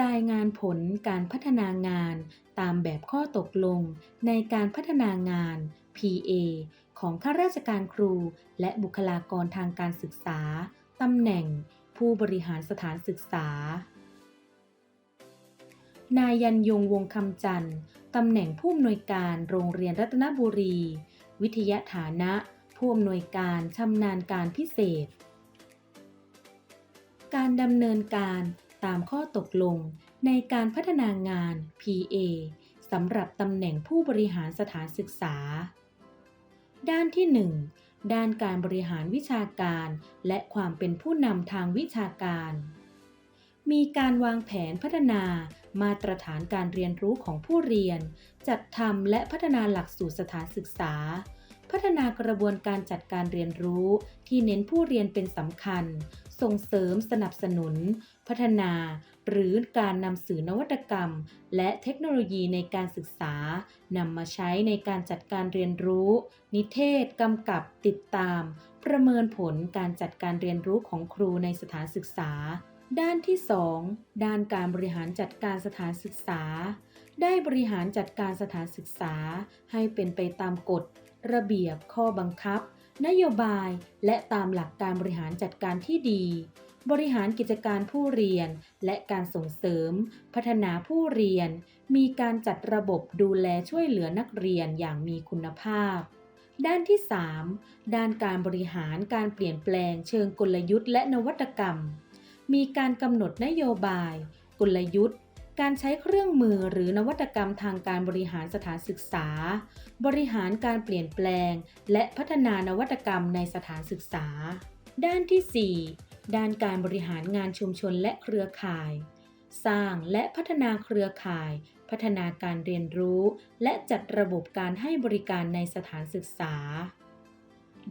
รายงานผลการพัฒนางานตามแบบข้อตกลงในการพัฒนางาน PA ของข้าราชการครู และบุคลากรทางการศึกษา ตำแหน่ง ผู้บริหารสถานศึกษา นายยันยงวงคำจันทร์ตำแหน่งผู้อำนวยการโรงเรียนรัตนบุรี วิทยาฐานะ ผู้อำนวยการชำนาญการพิเศษ การดำเนินการ ตามข้อตกลงในการพัฒนางาน PA สำหรับตำแหน่งผู้บริหารสถานศึกษา ด้านที่ 1 ด้านการบริหารวิชาการและความเป็นผู้นำทางวิชาการ มีการวางแผนพัฒนามาตรฐานการเรียนรู้ของผู้เรียน จัดทำและพัฒนาหลักสูตรสถานศึกษาพัฒนากระบวนการจัดการเรียนรู้ที่เน้นผู้เรียนเป็นสำคัญ ส่งเสริมสนับสนุน พัฒนา หรือการนำสื่อนวัตกรรม และเทคโนโลยีในการศึกษานำมาใช้ในการจัดการเรียนรู้ นิเทศกำกับติดตาม ประเมินผลการจัดการเรียนรู้ของครูในสถานศึกษา ด้านที่ 2 ด้านการบริหารจัดการสถานศึกษา ได้บริหารจัดการสถานศึกษา ให้เป็นไปตามกฎ ระเบียบข้อบังคับ นโยบายและตามหลักการบริหารจัดการที่ดี บริหารกิจการผู้เรียน และการส่งเสริม พัฒนาผู้เรียน มีการจัดระบบดูแลช่วยเหลือนักเรียนอย่างมีคุณภาพ ด้านที่ 3 ด้านการบริหารการเปลี่ยนแปลงเชิงกลยุทธ์และนวัตกรรม มีการกำหนดนโยบาย กลยุทธ์ การใช้เครื่องมือหรือนวัตกรรมทางการบริหารสถานศึกษา บริหารการเปลี่ยนแปลง และพัฒนานวัตกรรมในสถานศึกษา ด้านที่ 4 ด้านการบริหารงานชุมชนและเครือข่าย สร้างและพัฒนาเครือข่าย พัฒนาการเรียนรู้ และจัดระบบการให้บริการในสถานศึกษา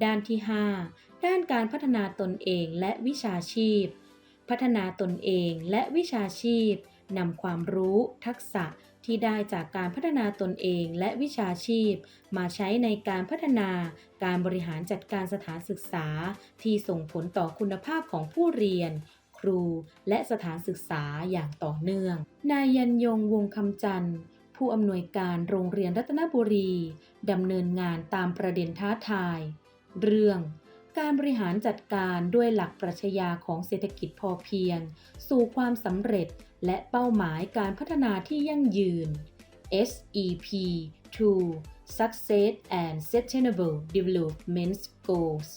ด้านที่ 5 ด้านการพัฒนาตนเองและวิชาชีพ พัฒนาตนเองและวิชาชีพ นำความรู้ทักษะที่ได้จากการพัฒนาตนเองและวิชาชีพ มาใช้ในการพัฒนาการบริหารจัดการสถานศึกษา ที่ส่งผลต่อคุณภาพของผู้เรียน ครูและสถานศึกษาอย่างต่อเนื่อง นายยันยงวงคำจันทร์ผู้อำนวยการโรงเรียนรัตนบุรีดำเนินงานตามประเด็นท้าทาย เรื่อง การบริหารจัดการด้วยหลักปรัชญาของเศรษฐกิจพอเพียง สู่ความสำเร็จและเป้าหมายการพัฒนาที่ยั่งยืน SEP to Success and Sustainable Development Goals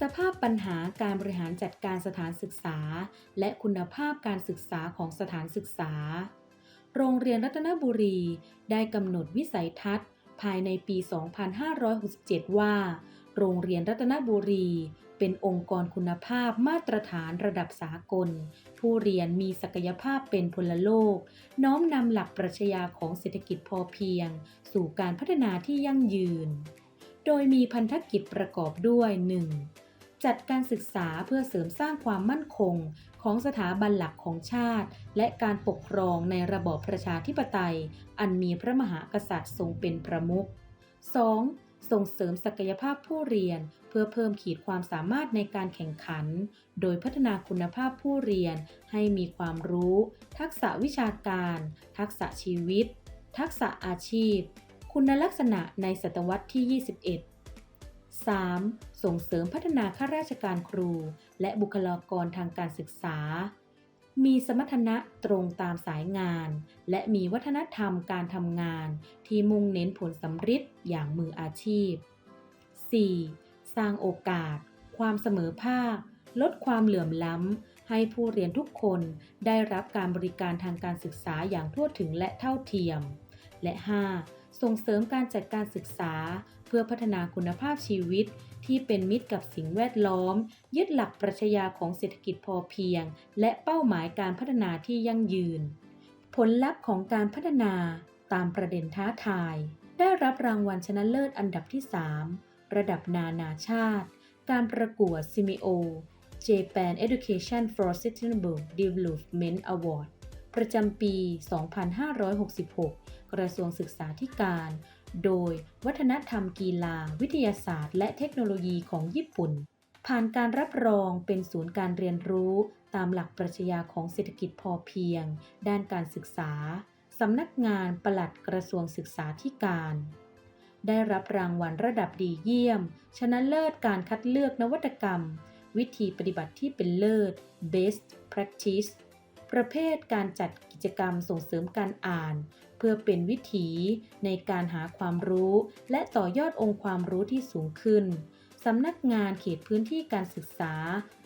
สภาพปัญหาการบริหารจัดการสถานศึกษา และคุณภาพการศึกษาของสถานศึกษา โรงเรียนรัตนบุรีได้กำหนดวิสัยทัศน์ ภายในปี 2567 ว่า โรงเรียนรัตนบุรี เป็นองค์กรคุณภาพมาตรฐานระดับสากล ผู้เรียนมีศักยภาพเป็นพลโลก น้อมนำหลักปรัชญาของเศรษฐกิจพอเพียง สู่การพัฒนาที่ยั่งยืน โดยมีพันธกิจประกอบด้วย 1. จัดการศึกษาเพื่อเสริมสร้างความมั่นคงของสถาบันหลักของชาติ และการปกครองในระบอบประชาธิปไตย อันมีพระมหากษัตริย์ทรงเป็นประมุข 2. ส่งเสริมศักยภาพผู้เรียน เพื่อเพิ่มขีดความสามารถในการแข่งขัน โดยพัฒนาคุณภาพผู้เรียนให้มีความรู้ ทักษะวิชาการ ทักษะชีวิต ทักษะอาชีพ คุณลักษณะในศตวรรษที่ 21 3. ส่งเสริมพัฒนาข้าราชการครู และบุคลากรทางการศึกษา มีสมรรถนะตรงตามสายงาน และมีวัฒนธรรมการทำงาน ที่มุ่งเน้นผลสำฤทธิ์อย่างมืออาชีพ 4. สร้างโอกาส ความเสมอภาค ลดความเหลื่อมล้ำ ให้ผู้เรียนทุกคนได้รับการบริการทางการศึกษาอย่างทั่วถึงและเท่าเทียม และ 5. ส่งเสริมการจัดการศึกษา เพื่อพัฒนาคุณภาพชีวิต ที่เป็นมิตรกับสิ่งแวดล้อม ยึดหลักปรัชญาของเศรษฐกิจพอเพียง และเป้าหมายการพัฒนาที่ยั่งยืน ผลลัพธ์ของการพัฒนาตามประเด็นท้าทาย ได้รับรางวัลชนะเลิศอันดับที่ 3 ระดับนานาชาติ การประกวด CMO Japan Education for Sustainable Development Award ประจำปี 2566 กระทรวงศึกษาธิการ โดยวัฒนธรรมกีฬา วิทยาศาสตร์ และเทคโนโลยีของญี่ปุ่น ผ่านการรับรองเป็นศูนย์การเรียนรู้ตามหลักปรัชญาของเศรษฐกิจพอเพียง ด้านการศึกษา สำนักงานปลัดกระทรวงศึกษาธิการ ได้รับรางวัลระดับดีเยี่ยม ชนะเลิศการคัดเลือกนวัตกรรม วิธีปฏิบัติที่เป็นเลิศ best practice ประเภทการจัดกิจกรรมส่งเสริมการอ่าน เพื่อเป็นวิถีในการหาความรู้ และต่อยอดองค์ความรู้ที่สูงขึ้น สำนักงานเขตพื้นที่การศึกษา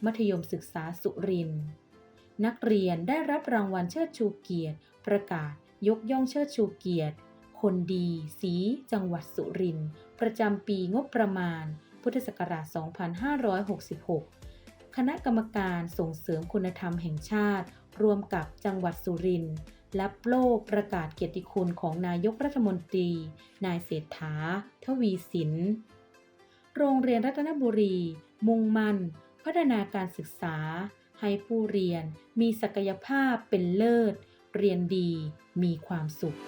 มัธยมศึกษาสุรินทร์นักเรียนได้รับรางวัลเชิดชูเกียรติ ประกาศยกย่องเชิดชูเกียรติ คนดี สี จังหวัดสุรินทร์ประจำปีงบประมาณ พุทธศักราช 2566 คณะกรรมการส่งเสริมคุณธรรมแห่งชาติ รวมกับจังหวัดสุรินทร์และโลกประกาศเกียรติคุณของนายกรัฐมนตรี นายเศรษฐา ทวีสิน โรงเรียนรัตนบุรี มุ่งมั่น พัฒนาการศึกษา ให้ผู้เรียนมีศักยภาพเป็นเลิศ เรียนดี มีความสุข